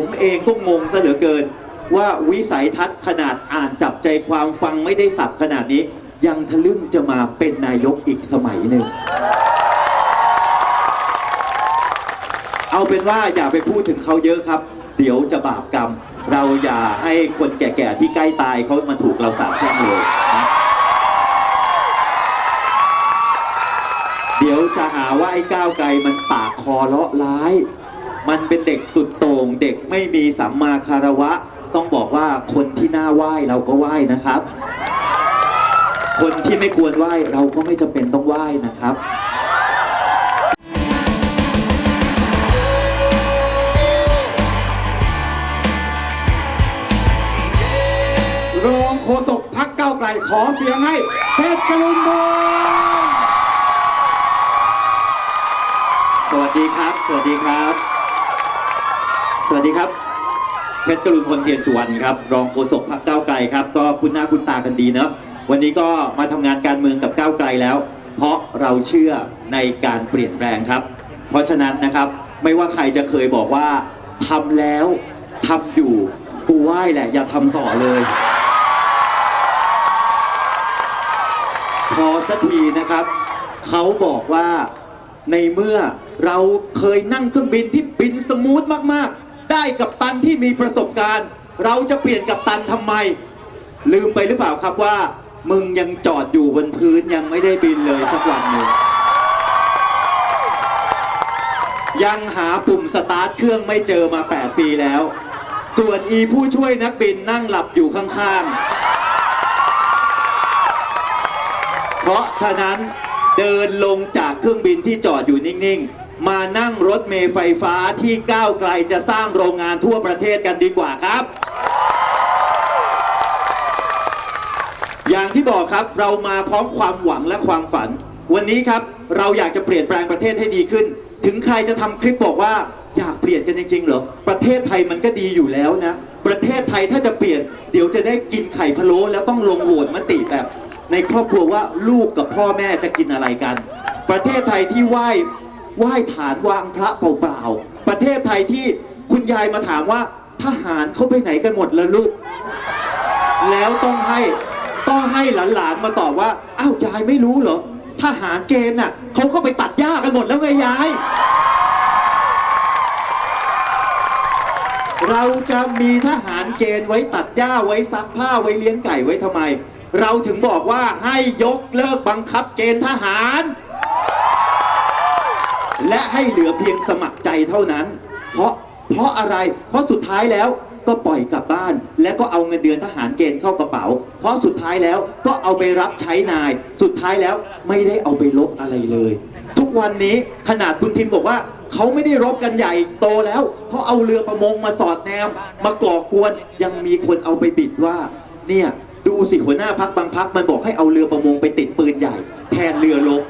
ผมเองก็งงซะเหลือเกิน ว่าวิสัยทัศน์ขนาดอ่านจับใจความฟังไม่ได้สับขนาดนี้ ยังทะลึ่งจะมาเป็นนายกอีกสมัยหนึ่ง เอาเป็นว่าอย่าไปพูดถึงเขาเยอะครับ เดี๋ยวจะบาปกรรม เราอย่าให้คนแก่ๆที่ใกล้ตายเขามาถูกเราสาปแช่งเลยนะเดี๋ยวจะหาว่าไอ้ก้าวไกลมันปากคอเลาะร้าย มันเป็นเด็กสุดโต่ง เด็กไม่มีสัมมาคารวะ ต้องบอกว่าคนที่น่าไหว้เราก็ไหว้นะครับ คนที่ไม่ควรไหว้เราก็ไม่จำเป็นต้องไหว้นะครับรองโฆษกพักเก้าวไกลขอเสียงให้เพชรกรุณพงศ์สวัสดีครับ สวัสดีครับ สวัสดีครับเพชรกรุณพลเทียนสุวรรณครับ รองโฆษกพรรคก้าวไกลครับ ก็คุณหน้าคุณตากันดีเนะวันนี้ก็มาทำงานการเมืองกับก้าวไกลแล้ว เพราะเราเชื่อในการเปลี่ยนแปลงครับ เพราะฉะนั้นนะครับไม่ว่าใครจะเคยบอกว่าทำแล้วทำอยู่กูไหว้แหละอย่าทำต่อเลย พอสักทีนะครับเขาบอกว่าในเมื่อเราเคยนั่งเครื่องบินที่บินสมูทมากๆ ได้กับตันที่มีประสบการณ์ เราจะเปลี่ยนกับตันทำไม ลืมไปหรือเปล่าครับว่า มึงยังจอดอยู่บนพื้นยังไม่ได้บินเลยสักวันหนึ่งยังหาปุ่มสตาร์ทเครื่องไม่เจอมา 8 ปีแล้ว ส่วนอีผู้ช่วยนักบินนั่งหลับอยู่ข้างๆ เพราะฉะนั้นเดินลงจากเครื่องบินที่จอดอยู่นิ่ง ๆ มานั่งรถเมล์ไฟฟ้าที่ก้าวไกลจะสร้างโรงงานทั่วประเทศกันดีกว่าครับ อย่างที่บอกครับเรามาพร้อมความหวังและความฝัน วันนี้ครับเราอยากจะเปลี่ยนแปลงประเทศให้ดีขึ้น ถึงใครจะทำคลิปบอกว่าอยากเปลี่ยนกันจริงๆเหรอ ประเทศไทยมันก็ดีอยู่แล้วนะ ประเทศไทยถ้าจะเปลี่ยน เดี๋ยวจะได้กินไข่พะโล้แล้วต้องลงโหวตมติแบบ ในครอบครัวว่าลูกกับพ่อแม่จะกินอะไรกัน ประเทศไทยที่ไหว้ ไหว้ฐานวางพระเปล่าๆ ประเทศไทยที่คุณยายมาถามว่า ทหารเขาไปไหนกันหมดแล้วลูก แล้วต้องให้ต้องให้หลานๆมาตอบว่า อ้าวยายไม่รู้เหรอ ทหารเกณฑ์น่ะเขาก็ไปตัดหญ้ากันหมดแล้วไงยาย เราจะมีทหารเกณฑ์ไว้ตัดหญ้าไว้ซักผ้าไว้เลี้ยงไก่ไว้ทำไม เราถึงบอกว่าให้ยกเลิกบังคับเกณฑ์ทหาร และให้เหลือเพียงสมัครใจเท่านั้น เพราะเพราะอะไร เพราะสุดท้ายแล้วก็ปล่อยกลับบ้าน และก็เอาเงินเดือนทหารเกณฑ์เข้ากระเป๋า เพราะสุดท้ายแล้วก็เอาไปรับใช้นาย สุดท้ายแล้วไม่ได้เอาไปลบอะไรเลย ทุกวันนี้ขนาดคุณทิมบอกว่าเขาไม่ได้รบกันใหญ่โตแล้วเขาเอาเรือประมงมาสอดแนม มาก่อกวนยังมีคนเอาไปบิดว่า เนี่ยดูสิหัวหน้าพักบางพักมันบอกให้เอาเรือประมงไปติดปืนใหญ่ แทนเรือรบ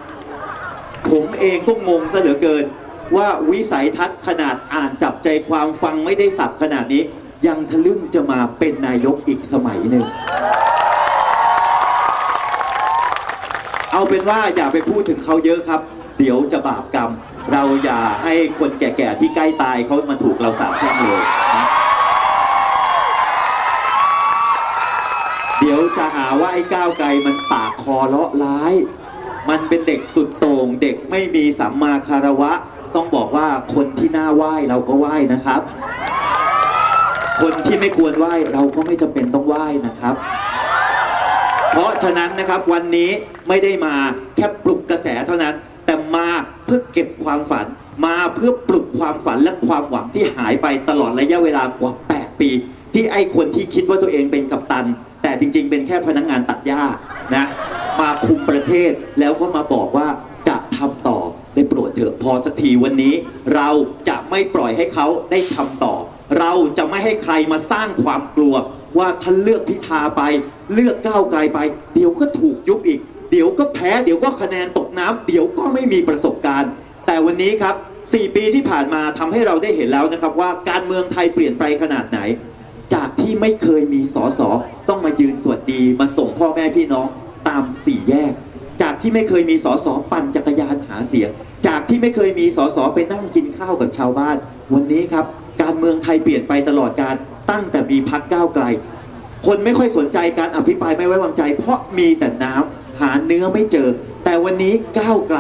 ผมเองก็งงซะเหลือเกิน ว่าวิสัยทัศน์ขนาดอ่านจับใจความฟังไม่ได้สับขนาดนี้ ยังทะลึ่งจะมาเป็นนายกอีกสมัยหนึ่ง เอาเป็นว่าอย่าไปพูดถึงเขาเยอะครับ เดี๋ยวจะบาปกรรม เราอย่าให้คนแก่ๆที่ใกล้ตายเขามาถูกเราสาปแช่งเลยนะเดี๋ยวจะหาว่าไอ้ก้าวไกลมันปากคอเลาะร้าย มันเป็นเด็กสุดโต่งเด็กไม่มีสัมมาคารวะ ต้องบอกว่าคนที่น่าไหว้เราก็ไหว้นะครับ คนที่ไม่ควรไหว้เราก็ไม่จำเป็นต้องไหว้นะครับ เพราะฉะนั้นนะครับวันนี้ไม่ได้มาแค่ปลุกกระแสเท่านั้น แต่มาเพื่อเก็บความฝัน มาเพื่อปลุกความฝันและความหวังที่หายไปตลอดระยะเวลากว่า 8 ปี ที่ไอ้คนที่คิดว่าตัวเองเป็นกัปตัน แต่จริง ๆ เป็นแค่พนักงานตัดหญ้านะ มาคุมประเทศ แล้วก็มาบอกว่าจะทำต่อได้โปรดเถอะพอสักทีวันนี้ เราจะไม่ปล่อยให้เขาได้ทำต่อ เราจะไม่ให้ใครมาสร้างความกลัว ว่าถ้าเลือกพิธาไป เลือกก้าวไกลไป เดี๋ยวก็ถูกยุบอีก เดี๋ยวก็แพ้ เดี๋ยวก็คะแนนตกน้ำเดี๋ยวก็ไม่มีประสบการณ์ แต่วันนี้ครับ 4 ปีที่ผ่านมาทำให้เราได้เห็นแล้วนะครับว่าการเมืองไทยเปลี่ยนไปขนาดไหน จากที่ไม่เคยมีสอสอต้องมายืนสวัสดีมาส่งพ่อแม่พี่น้องามสี่แยก จากที่ไม่เคยมีสอสอปั่นจักรยานหาเสียง จากที่ไม่เคยมีสอสอไปนั่งกินข้าวกับชาวบ้าน วันนี้ครับ การเมืองไทยเปลี่ยนไปตลอดการตั้งแต่มีพักก้าวไกล คนไม่ค่อยสนใจการอภิปรายไม่ไว้วางใจ เพราะมีแต่น้ำหาเนื้อไม่เจอ แต่วันนี้ก้าวไกล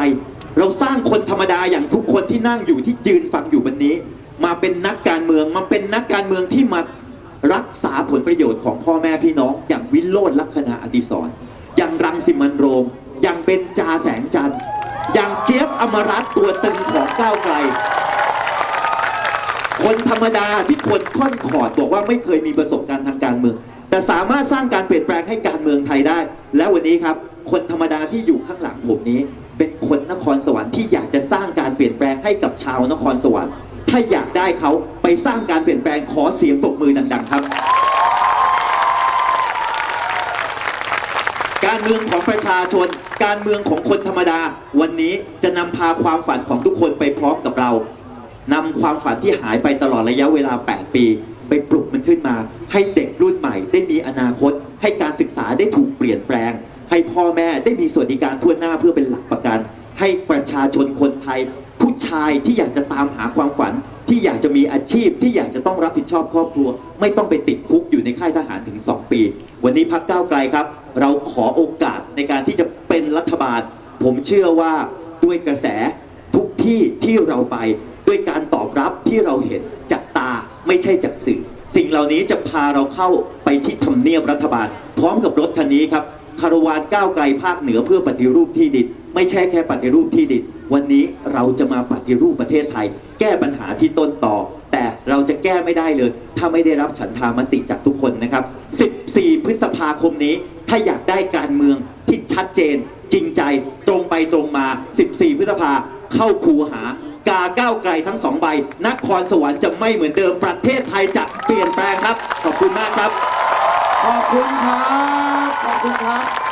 เราสร้างคนธรรมดาอย่างทุกคนที่นั่งอยู่ที่ยืนฟังอยู่วันนี้ มาเป็นนักการเมืองมาเป็นนักการเมืองที่มารักษาผลประโยชน์ของพ่อแม่พี่น้องอย่างวิโรจน์ลักษณะอดิศร งรังสิมันโรมอย่างเบนจาแสงจันทร์อย่างเจี๊ยบอมรัตตัวตึงของก้าวไกล คนธรรมดาที่คนค่อนขอดบอกว่าไม่เคยมีประสบการณ์ทางการเมือง แต่สามารถสร้างการเปลี่ยนแปลงให้การเมืองไทยได้ และวันนี้ครับ คนธรรมดาที่อยู่ข้างหลังผมนี้ เป็นคนนครสวรรค์ที่อยากจะสร้างการเปลี่ยนแปลงให้กับชาวนครสวรรค์ ถ้าอยากได้เขาไปสร้างการเปลี่ยนแปลงขอเสียงปรบมือดังๆครับ การเมืองของประชาชน การเมืองของคนธรรมดา วันนี้จะนำพาความฝันของทุกคนไปพร้อมกับเรานำความฝันที่หายไปตลอดระยะเวลา 8 ปี ไปปลุกมันขึ้นมา ให้เด็กรุ่นใหม่ได้มีอนาคต ให้การศึกษาได้ถูกเปลี่ยนแปลง ให้พ่อแม่ได้มีสวัสดิการทั่วหน้าเพื่อเป็นหลักประกัน ให้ประชาชนคนไทย ผู้ชายที่อยากจะตามหาความฝัน ที่อยากจะมีอาชีพที่อยากจะต้องรับผิดชอบครอบครัว ไม่ต้องไปติดคุกอยู่ในค่ายทหารถึง 2 ปี วันนี้พักเก้าไกลครับ เราขอโอกาสในการที่จะเป็นรัฐบาล ผมเชื่อว่าด้วยกระแสทุกที่ที่เราไป ด้วยการตอบรับที่เราเห็นจากตาไม่ใช่จากสื่อ สิ่งเหล่านี้จะพาเราเข้าไปที่ทำเนียบรัฐบาล พร้อมกับรถคันนี้ครับคารวานก้าวไกลภาคเหนือเพื่อปฏิรูปที่ดินไม่ใช่แค่ปฏิรูปที่ดินวันนี้เราจะมาปฏิรูปประเทศไทย แก้ปัญหาที่ต้นต่อ แต่เราจะแก้ไม่ได้เลย ถ้าไม่ได้รับฉันทามติจากทุกคนนะครับ 14 พฤษภาคมนี้ ถ้าอยากได้การเมืองที่ชัดเจน จริงใจตรงไปตรงมา 14 พฤษภาเข้าคูหากาก้าวไกลทั้งสองใบนครสวรรค์จะไม่เหมือนเดิมประเทศไทยจะเปลี่ยนแปลงครับ ขอบคุณมากครับ ขอบคุณครับ ขอบคุณครับ